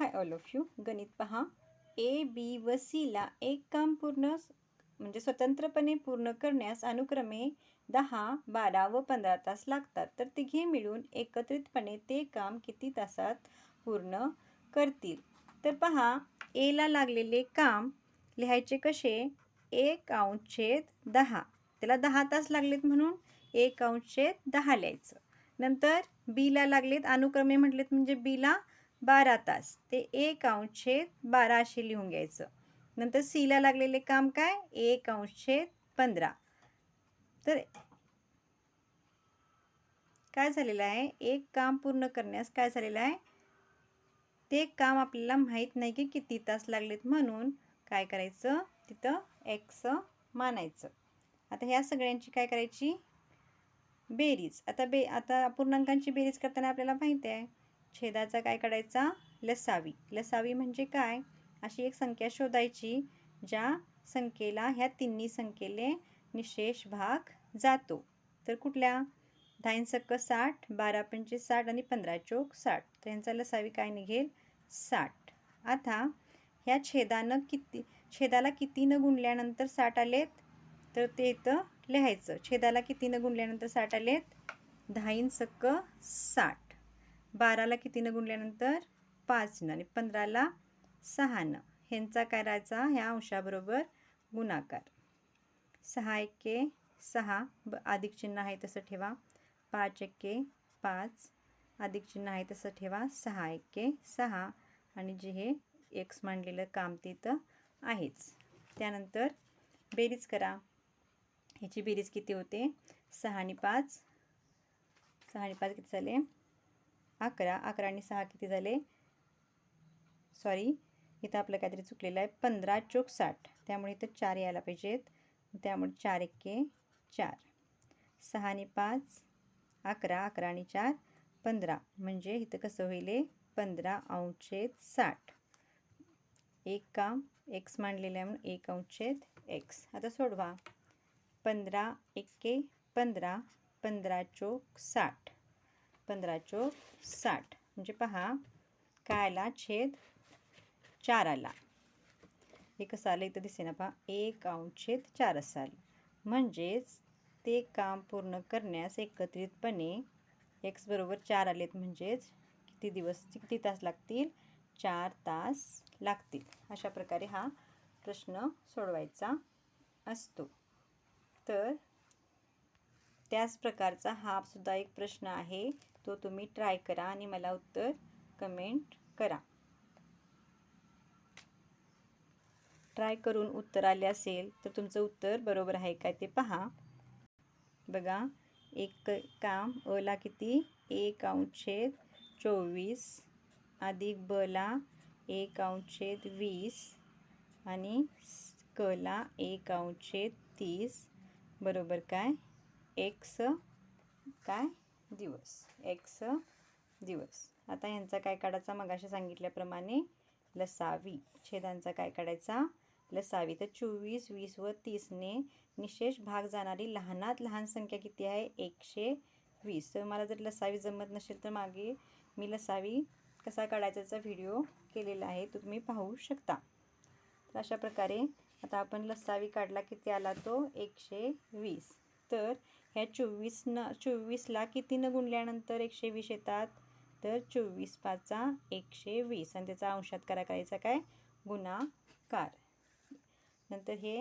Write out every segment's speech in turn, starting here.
Hi all of you. गणित पहा. A B व सीला एक काम पूर्ण म्हणजे स्वतंत्रपणे पूर्ण करण्यास अनुक्रमे दहा बारा व पंधरा तास लागतात. तर तिघे मिळून एकत्रितपणे ते काम किती तासात पूर्ण करतील? तर पहा एला लागलेले काम लिहायचे कसे? एक अंशछेद दहा. त्याला दहा तास लागलेत म्हणून एक अंशछेद दहा लिहायचं. नंतर बीला लागलेत अनुक्रमे म्हटलेत म्हणजे बीला बारा तास. ते एक अंशछेद बारा असे लिहून घ्यायचं. नंतर सीला लागलेले काम काय? एक अंशछेद पंधरा. तर काय झालेलं आहे? एक काम पूर्ण करण्यास काय झालेलं आहे? ते काम आपल्याला माहीत नाही की किती तास लागलेत म्हणून काय करायचं? तिथं एक्स मानायचं. आता ह्या सगळ्यांची काय करायची? बेरीज. आता बे आता पूर्णांकांची बेरीज करताना आपल्याला माहिती आहे. छेदाचा काय काढायचा? लसावी. लसावी म्हणजे काय? अशी एक संख्या शोधायची ज्या संख्येला ह्या तिन्ही संख्येले निशेष भाग जातो. तर कुठल्या? दहा सक्क साठ बारा पंचे साठ आणि पंधरा चोक साठ. तर यांचा लसावी काय निघेल? साठ. आता ह्या छेदानं किती छेदाला कितीनं गुणल्यानंतर साठ आलेत? तर ते इथं लिहायचं. छेदाला कितीनं गुणल्यानंतर साठ आलेत? धाईन सक्क साठ. बाराला कितीनं गुणल्यानंतर पाचनं आणि पंधराला सहानं. ह्यांचा करायचा ह्या अंशाबरोबर गुणाकार. सहा एके सहा ब अधिक चिन्ह आहे तसं ठेवा. पाच एके पाच अधिक चिन्ह आहे तसं ठेवा. सहा एके सहा आणि जे हे एक्स मांडलेलं काम तिथं आहेच. त्यानंतर बेरीज करा. ह्याची बेरीज किती होते? सहा आणि पाच. सहा आणि पाच किती झाले? अकरा अकरा आणि सहा किती झाले? सॉरी इथं आपलं काहीतरी चुकलेलं आहे. पंधरा चोक साठ. त्यामुळे इथं चार यायला पाहिजेत. त्यामुळे चार एक्के चार. सहा आणि पाच अकरा अकरा आणि चार पंधरा. म्हणजे इथं कसं होईल पंधरा अंशेत साठ. एक काम एक्स मांडलेलं आहे म्हणून एक अंशेत एक्स आता सोडवा. पंधरा एक्के पंधरा पंधरा चोक साठ. पंधरा चोक साठ. म्हणजे पहा काय आला छेद चार आला हे कसं आलं इथं दिसे ना पहा. एक अंशेद चार असं आलं म्हणजेच ते काम पूर्ण करण्यास एकत्रितपणे एक्स बरोबर चार आलेत. म्हणजेच किती दिवस किती तास लागतील? चार तास लागतील. अशा प्रकारे हा प्रश्न सोडवायचा असतो. तर त्याच प्रकारचा हा सुद्धा एक प्रश्न आहे. तो तुम्ही ट्राय करा आणि मला उत्तर कमेंट करा. ट्राय करून उत्तर आले असेल तर तुमचं उत्तर बरोबर आहे काय ते पहा. बघा एक काम अला किती? एक अंशेद चोवीस अधिक बला एक अंशेद वीस आणि कला एक अंशेद तीस. बरोबर काय? एक्स काय? दिवस. एक्स दिवस. आता यांचा काय काढायचा? मगाशी सांगितल्याप्रमाणे लसावी. छेदांचा काय काढायचा? लसावी. तर चोवीस वीस व तीसने निशेष भाग जाणारी लहानात लहान संख्या किती आहे? एकशे वीस. तर मला जर लसावी जमत नसेल तर मागे मी लसावी कसा काढायचा व्हिडिओ केलेला आहे. तो तुम्ही पाहू शकता. तर अशा प्रकारे आता आपण लसावी काढला किती आला तो? एकशे वीस. तर ह्या चोवीस न चोवीसला कितीनं गुणल्यानंतर एकशे वीस येतात? तर चोवीस पाचा एकशे वीस. आणि त्याचा अंशात करा करायचा काय? गुणाकार. नंतर हे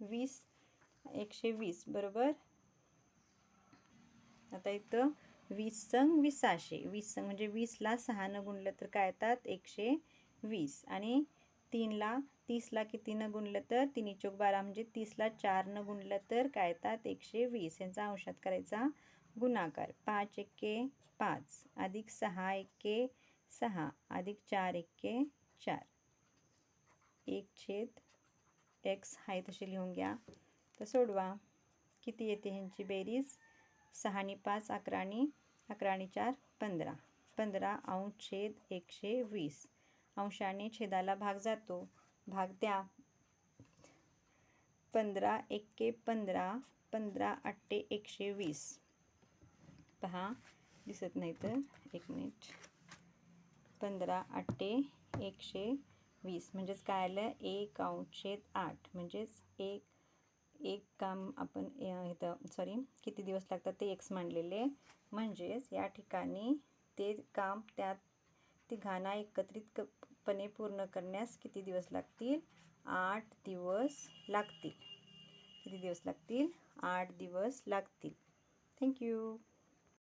वीस एकशे वीस बरोबर? आता इथं वीस संग विसाशे वीस संग म्हणजे वीसला सहानं गुणलं तर काय येतात? एकशे वीस. आणि तीनला तीसला कितीनं गुणलं तर? तिन्ही चौक बारा म्हणजे तीसला चारनं गुणलं तर? काय येतात? एकशे वीस. यांचा अंशात करायचा गुणाकार. पाच एके पाच. अधिक सहा एके सहा. अधिक चार एके चार. एक छेद एक्स आहे तसे लिहून घ्या. तर सोडवा. किती येते ह्यांची बेरीज? सहा पाच अकरा आणि चार पंधरा. पंधरा अंश छेद एकशे वीस. अंशाने छेदाला भाग जातो. भाग द्या. पंधरा एक्के पंधरा पंधरा अट्टे एकशे वीस. पहा दिसत नाही तर एक मिनिट. पंधरा अट्टे एकशे वीस. म्हणजेच काय आलं? एक अंशेद आठ. म्हणजेच एक एक काम आपण इथं सॉरी किती दिवस लागतात ते एक्स मांडलेले? म्हणजेच या ठिकाणी ते काम त्यात तिघांना एकत्रितपणे पूर्ण करण्यास किती दिवस लागतील? आठ दिवस लागतील. किती दिवस लागतील? आठ दिवस लागतील. थँक्यू